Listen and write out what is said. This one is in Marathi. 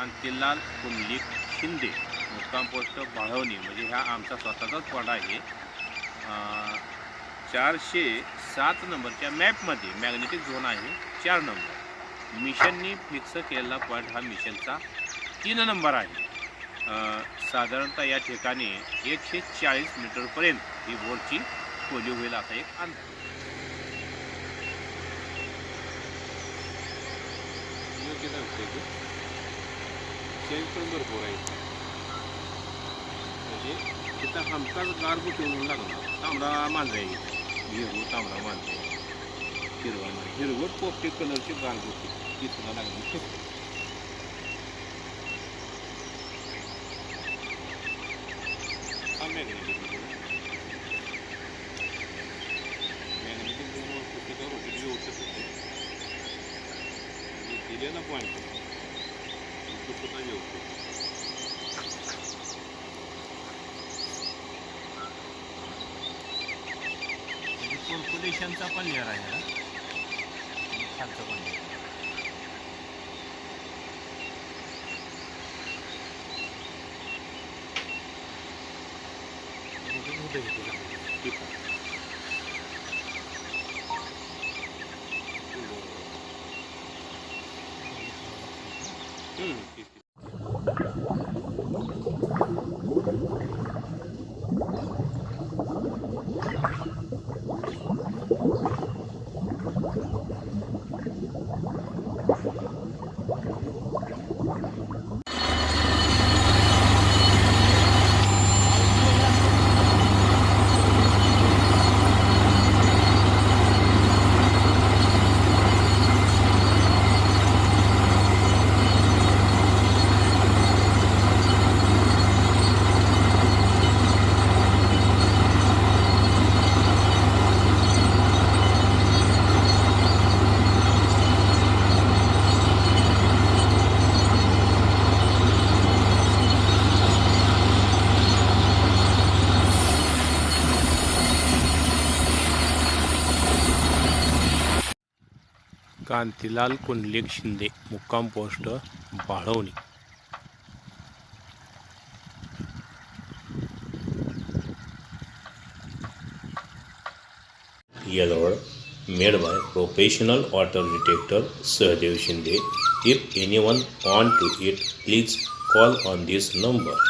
कांतीलाल कुंडलिक शिंदे मुक्काम पोस्ट बाळवणी म्हणजे ह्या आमचा स्वतःचाच पॉईंट आहे. चारशे सात नंबरच्या मॅपमध्ये मॅग्नेटिक झोन आहे चार नंबर. मिशननी फिक्स केलेला पॉईंट हा मिशनचा तीन नंबर आहे. साधारणतः या ठिकाणी एकशे चाळीस मीटरपर्यंत ही बोटची खोली होईल असा एक अंदाज. योग्य नव्हते ते पण भरपूर आहे. म्हणजे तिथं हमखास गारगुटी म्हणून लागणार तांबडा मांजरा आहे हिरवं तांबडा मांजरा आहे. हिरवा नाही हिरवट पोपटी कलरची गारगुटी ती सुद्धा लागली हा मॅग्नेटिक मॅग्नेटिक दोन वस्तू तिथं दिलेला पॉईंट तो सुद्धा व्यवस्थित कॉर्पोरेशनचा पण लेअर आहे ना खालचा पण layer. ठीक आहे. Thank you. कांतीलाल कुंडलिक शिंदे मुक्काम post Balwani. याजवळ made by professional water detector Sahadev Shinde if any one want to it please call on this number